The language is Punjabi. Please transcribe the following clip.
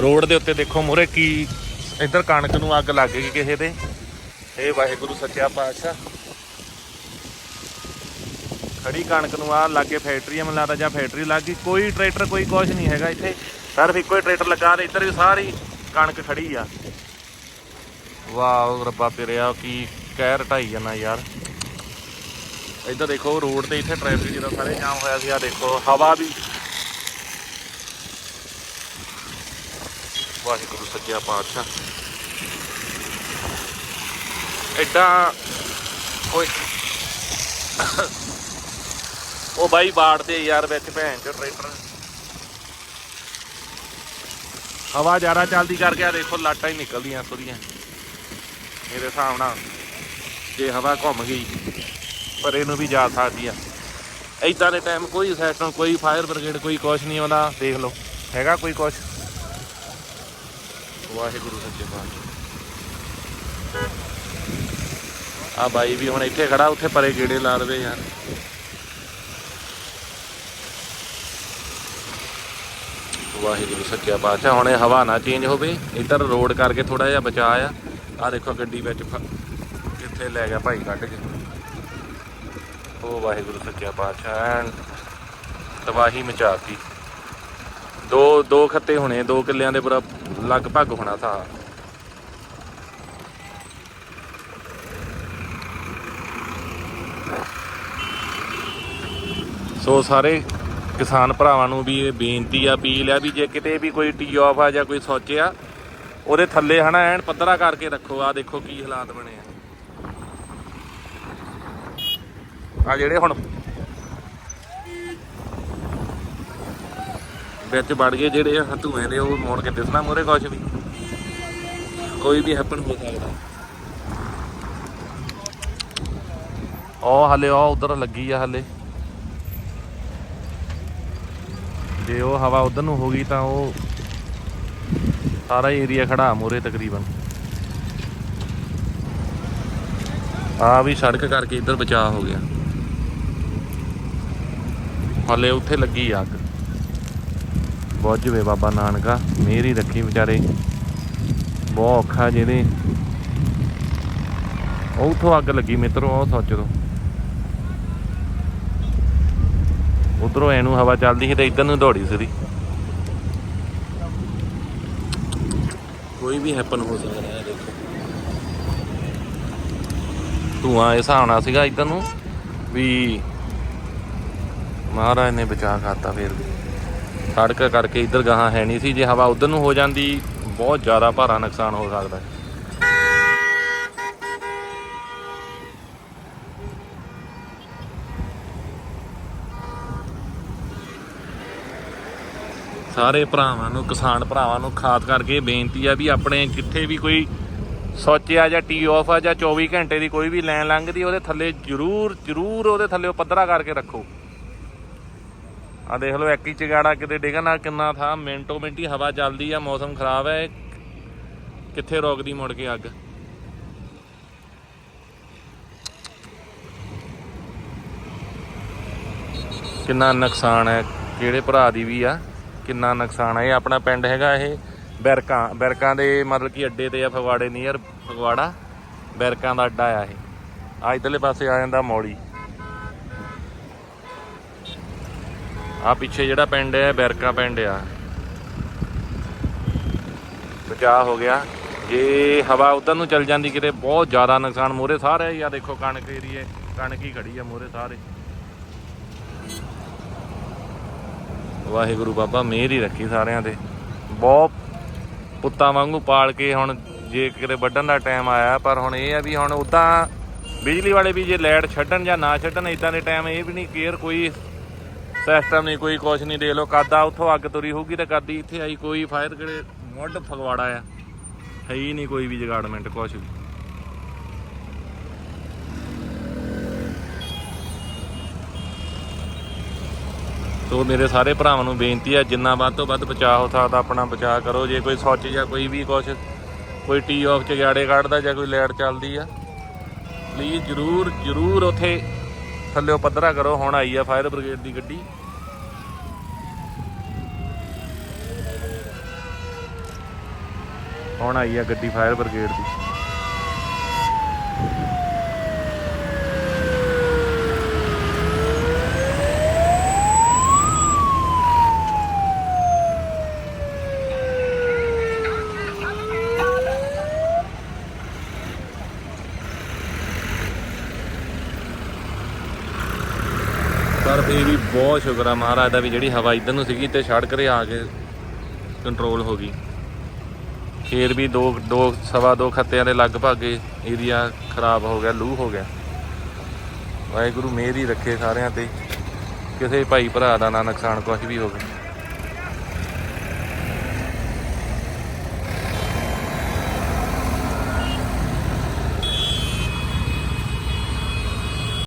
ਰੋਡ ਦੇ ਉੱਤੇ ਦੇਖੋ ਮੂਹਰੇ ਕੀ ਇੱਧਰ ਕਣਕ ਨੂੰ ਅੱਗ ਲੱਗ ਗਈ ਕਿਸੇ ਦੇ। ਇਹ ਵਾਹਿਗੁਰੂ ਸੱਚਾ ਪਾਤਸ਼ਾਹ। ਖੜੀ ਕਣਕ ਨੂੰ ਆ ਲਾਗੇ ਫੈਕਟਰੀ ਆ, ਮੈਨੂੰ ਲੱਗਦਾ ਜਾਂ ਫੈਕਟਰੀ ਲੱਗ ਗਈ। ਕੋਈ ਟਰੈਕਟਰ, ਕੋਈ ਕੁਝ ਨਹੀਂ ਹੈਗਾ ਇੱਥੇ। ਸਿਰਫ ਇੱਕੋ ਹੀ ਟਰੈਕਟਰ ਲੱਗਾ ਤੇ ਇੱਧਰ ਵੀ ਸਾਰੀ ਕਣਕ ਖੜੀ ਆ। ਵਾਹ ਰੱਬਾ ਪਿਰਿਆ ਕੀ ਕਹਿ ਰਟਾਈ ਜਾਣਾ ਯਾਰ। ਇੱਧਰ ਦੇਖੋ ਰੋਡ ਤੇ ਇੱਥੇ ਟ੍ਰੈਫਿਕ ਜਿਹੜਾ ਸਾਰੇ ਜਾਮ ਹੋਇਆ ਸੀ ਆ ਦੇਖੋ, ਹਵਾ ਵੀ ਵਾਹਿਗੁਰੂ ਸੱਚਾ ਪਾਤਸ਼ਾਹ। ਐਡਾ ਓਏ। ਉਹ ਬਾਈ ਬਾੜ ਤੇ ਯਾਰ ਵਿੱਚ ਭੈਣ ਚ ਟਰੈਕਟਰ। ਹਵਾ ਜ਼ਿਆਦਾ ਚੱਲਦੀ ਕਰਕੇ ਆ, ਦੇਖੋ ਲਾਟਾਂ ਹੀ ਨਿਕਲਦੀਆਂ ਸੁਰੀਆਂ ਮੇਰੇ ਹਿਸਾਬ ਨਾਲ ਜੇ ਹਵਾ ਘੁੰਮ ਗਈ, ਪਰ ਇਹਨੂੰ ਵੀ ਜਾ ਸਕਦੀ ਆ। ਏਦਾਂ ਦੇ ਟਾਈਮ ਕੋਈ ਸਿਸਟਮ ਕੋਈ ਫਾਇਰ ਬ੍ਰਿਗੇਡ ਕੋਈ ਕੁਛ ਨਹੀਂ ਆਉਂਦਾ, ਦੇਖ ਲਓ। ਹੈਗਾ ਕੋਈ ਕੁਛ? ਵਾਹਿਗੁਰੂ ਸੱਚੇ ਪਾਤਸ਼ਾਹ। ਆ ਬਾਈ ਵੀ ਹੁਣ ਇੱਥੇ ਖੜਾ, ਉੱਥੇ ਪਰੇ ਗੇੜੇ ਲਾ ਲਵੇ ਯਾਰ। ਵਾਹਿਗੁਰੂ ਸੱਚਾ ਪਾਤਸ਼ਾਹ, ਹੁਣ ਇਹ ਹਵਾ ਨਾ ਚੇਂਜ ਹੋਵੇ। ਇੱਧਰ ਰੋਡ ਕਰਕੇ ਥੋੜਾ ਜਿਹਾ ਬਚਾ ਆ। ਆ ਦੇਖੋ ਗੱਡੀ ਵਿੱਚ ਕਿੱਥੇ ਲੈ ਗਿਆ ਭਾਈ ਕੱਢ ਕੇ। ਉਹ ਵਾਹਿਗੁਰੂ ਸੱਚਾ ਪਾਤਸ਼ਾਹ, ਐਨ ਤਬਾਹੀ ਮਚਾਤੀ। ਦੋ ਦੋ ਖੱਤੇ ਹੋਣੇ, ਦੋ ਕਿੱਲਿਆਂ ਦੇ ਬਰਾਬਰ ਲਗਭਗ ਹੋਣਾ ਥਾ। ਸੋ ਸਾਰੇ ਕਿਸਾਨ ਭਰਾਵਾਂ ਨੂੰ ਵੀ ਇਹ ਬੇਨਤੀ ਆ, ਅਪੀਲ ਆ ਵੀ ਜੇ ਕਿਤੇ ਵੀ ਕੋਈ ਟੀ ਆਫ ਆ ਜਾਂ ਕੋਈ ਸੋਚਿਆ, ਉਹਦੇ ਥੱਲੇ ਹਨਾ ਐਨ ਪੱਧਰਾ ਕਰਕੇ ਰੱਖੋ ਆ ਦੇਖੋ ਕੀ ਹਾਲਾਤ ਬਣੇ ਆ। ਆ ਜਿਹੜੇ ਹੁਣ ਵਿੱਚ ਵੜ ਗਏ ਜਿਹੜੇ ਆ ਧੂਏ ਦੇ ਉਹ ਮੋੜ ਕੇ ਦਿਸਣਾ ਮੂਰੇ ਕੁਛ ਵੀ। ਕੋਈ ਵੀ ਹੈਪਨ ਹੋ ਸਕਦਾ। ਉਹ ਹਲੇ ਉਹ ਉਧਰ ਲੱਗੀ ਆ ਹਲੇ। ਜੇ ਉਹ ਹਵਾ ਉਧਰ ਨੂੰ ਹੋ ਗਈ ਤਾਂ ਉਹ ਸਾਰਾ ਏਰੀਆ ਖੜਾ ਮੂਰੇ ਤਕਰੀਬਨ। ਆ ਵੀ ਸੜਕ ਕਰਕੇ ਇੱਧਰ ਬਚਾਅ ਹੋ ਗਿਆ। ਹਲੇ ਉੱਥੇ ਲੱਗੀ ਅੱਗ। ਬਹੁਤ ਜਵੇ ਬਾਬਾ ਨਾਨਕਾ, ਮੇਰੀ ਰੱਖੀ ਵਿਚਾਰੇ। ਬਹੁਤ ਔਖਾ ਜਿਹੜੇ ਉਥੋਂ ਅੱਗ ਲੱਗੀ ਮਿੱਤਰੋ, ਉਹ ਸੋਚ ਉਧਰੋਂ ਐਨੂੰ ਹਵਾ ਚੱਲਦੀ ਸੀ ਤੇ ਇੱਧਰ ਨੂੰ ਦੌੜੀ ਸੀ ਕੋਈ ਵੀ ਹੈਪਨ ਹੋ ਸਕਦਾ ਹੈ, ਦੇਖੋ। ਧੂਆਂ ਇਹ ਹਿਸਾਬ ਸੀਗਾ ਇੱਧਰ ਨੂੰ ਵੀ ਮਹਾਰਾਜ ਨੇ ਬਚਾ ਕਰਤਾ ਫੇਰ ਵੀ। ਸੜਕ ਕਰਕੇ ਇੱਧਰ ਗਾਹਾਂ ਹੈ ਨਹੀਂ ਸੀ, ਜੇ ਹਵਾ ਉਧਰ ਨੂੰ ਹੋ ਜਾਂਦੀ, ਬਹੁਤ ਜ਼ਿਆਦਾ ਭਾਰਾ ਨੁਕਸਾਨ ਹੋ ਸਕਦਾ ਹੈ। ਸਾਰੇ ਭਰਾਵਾਂ ਨੂੰ, ਕਿਸਾਨ ਭਰਾਵਾਂ ਨੂੰ ਖਾਸ ਕਰਕੇ ਬੇਨਤੀ ਆ ਵੀ ਆਪਣੇ ਕਿੱਥੇ ਵੀ ਕੋਈ ਸੋਚਿਆ ਜਾਂ ਟੀ ਆਫ ਆ ਜਾਂ 24 ਘੰਟੇ ਦੀ ਕੋਈ ਵੀ ਲਾਈਨ ਲੰਘਦੀ, ਉਹਦੇ ਥੱਲੇ ਜ਼ਰੂਰ ਜ਼ਰੂਰ ਉਹਦੇ ਥੱਲੇ ਉਹ ਪੱਧਰਾ ਕਰਕੇ ਰੱਖੋ। ਆ ਦੇਖ ਲਓ, ਇੱਕ ਹੀ ਚਗਾੜਾ ਕਿਤੇ ਡਿੱਗਣ ਨਾਲ ਕਿੰਨਾ ਥਾ ਮਿੰਟੋ ਮਿੰਟੀ ਹਵਾ ਚੱਲਦੀ ਆ, ਮੌਸਮ ਖਰਾਬ ਹੈ। ਕਿੱਥੇ ਰੋਕਦੀ ਮੁੜ ਕੇ ਅੱਗ? ਕਿੰਨਾ ਨੁਕਸਾਨ ਹੈ, ਕਿਹੜੇ ਭਰਾ ਦੀ ਵੀ ਆ, ਕਿੰਨਾ ਨੁਕਸਾਨ ਹੈ। ਇਹ ਆਪਣਾ ਪਿੰਡ ਹੈਗਾ ਇਹ, ਬੈਰਕਾਂ ਬੈਰਕਾਂ ਦੇ ਮਤਲਬ ਕਿ ਅੱਡੇ ਤੇ ਆ, ਫਗਵਾੜੇ ਨੀਅਰ ਫਗਵਾੜਾ। ਬੈਰਕਾਂ ਦਾ ਅੱਡਾ ਆ ਇਹ। ਆ ਇਧਰਲੇ ਪਾਸੇ ਆ ਜਾਂਦਾ ਮੌੜੀ ਆ ਪਿੱਛੇ ਜਿਹੜਾ ਪਿੰਡ ਹੈ, ਬੈਰਕਾ ਪਿੰਡ ਆ। ਬਚਾਅ ਹੋ ਗਿਆ। ਜੇ ਹਵਾ ਉਧਰ ਨੂੰ ਚੱਲ ਜਾਂਦੀ ਕਿਤੇ, ਬਹੁਤ ਜ਼ਿਆਦਾ ਨੁਕਸਾਨ। ਮੋਰੇ ਸਾਰੇ ਹੀ ਦੇਖੋ ਕਣਕ ਏਰੀਏ ਕਣਕ ਹੀ ਖੜੀ ਆ ਮੋਰੇ ਸਾਰੇ। ਵਾਹਿਗੁਰੂ ਬਾਬਾ, ਮਿਹਰ ਹੀ ਰੱਖੀ ਸਾਰਿਆਂ ਤੇ। ਬਹੁਤ ਪੁੱਤਾਂ ਵਾਂਗੂ ਪਾਲ ਕੇ ਹੁਣ ਜੇ ਕਿਤੇ ਵੱਢਣ ਦਾ ਟਾਈਮ ਆਇਆ, ਪਰ ਹੁਣ ਇਹ ਆ ਵੀ ਹੁਣ ਉਦਾਂ ਬਿਜਲੀ ਵਾਲੇ ਵੀ ਜੇ ਲਾਈਟ ਛੱਡਣ ਜਾਂ ਨਾ ਛੱਡਣ ਇਦਾਂ ਦੇ ਟਾਈਮ ਇਹ ਵੀ ਨਹੀਂ, ਕੇਅਰ ਕੋਈ ਸਿਸਟਮ ਨਹੀਂ ਕੋਈ ਕੁਛ ਨਹੀਂ ਦੇਖ ਲਓ, ਕਾਦਾ ਉੱਥੋਂ ਅੱਗ ਤੁਰੀ ਹੋਊਗੀ ਤੇ ਕਾਦੀ ਇੱਥੇ ਆਈ, ਕੋਈ ਫਾਇਰ ਕਿਹੜੇ ਮੁੱਢ ਫਗਵਾੜਾ ਆ। ਹੈ ਹੀ ਨਹੀਂ ਕੋਈ ਵੀ ਜਗਾੜਮੈਂਟ ਕੁਛ ਵੀ। ਸੋ ਮੇਰੇ ਸਾਰੇ ਭਰਾਵਾਂ ਨੂੰ ਬੇਨਤੀ ਹੈ ਜਿੰਨਾ ਵੱਧ ਤੋਂ ਵੱਧ ਬਚਾਅ ਹੋ ਸਕਦਾ ਆਪਣਾ ਬਚਾਅ ਕਰੋ। ਜੇ ਕੋਈ ਸੋਚ ਜਾਂ ਕੋਈ ਵੀ ਕੁਛ, ਕੋਈ ਟੀ ਆਫ ਚ ਗਾੜੇ ਕੱਢਦਾ ਜਾਂ ਕੋਈ ਲਾਈਟ ਚੱਲਦੀ ਆ ਪਲੀਜ਼ ਜਰੂਰ ਜਰੂਰ ਉਥੇ ਥੱਲੇੋਂ ਪੱਧਰਾ ਕਰੋ, ਹੁਣ ਆਈ ਆ ਫਾਇਰ ਬ੍ਰਿਗੇਡ ਦੀ ਗੱਡੀ। ਹੁਣ ਆਈ ਆ ਗੱਡੀ ਫਾਇਰ ਬ੍ਰਿਗੇਡ ਦੀ। ਪਰ ਫੇਰ ਵੀ ਬਹੁਤ ਸ਼ੁਕਰ ਆ ਮਹਾਰਾਜ ਦਾ ਵੀ ਜਿਹੜੀ ਹਵਾ ਇਧਰ ਨੂੰ ਸੀਗੀ ਤੇ ਸੜਕ ਤੇ ਆ ਕੇ ਕੰਟਰੋਲ ਹੋ ਗਈ। ਫੇਰ ਵੀ ਦੋ ਦੋ, ਸਵਾ ਦੋ ਖੱਤਿਆਂ ਦੇ ਲਗਭਗ ਏਰੀਆ ਖਰਾਬ ਹੋ ਗਿਆ, ਲੂ ਹੋ ਗਿਆ। ਵਾਹਿਗੁਰੂ ਮਿਹਰ ਹੀ ਰੱਖੇ ਸਾਰਿਆਂ ਤੇ। ਕਿਸੇ ਭਾਈ ਭਰਾ ਦਾ ਨਾ ਨੁਕਸਾਨ ਕੁਝ ਵੀ ਹੋਵੇ।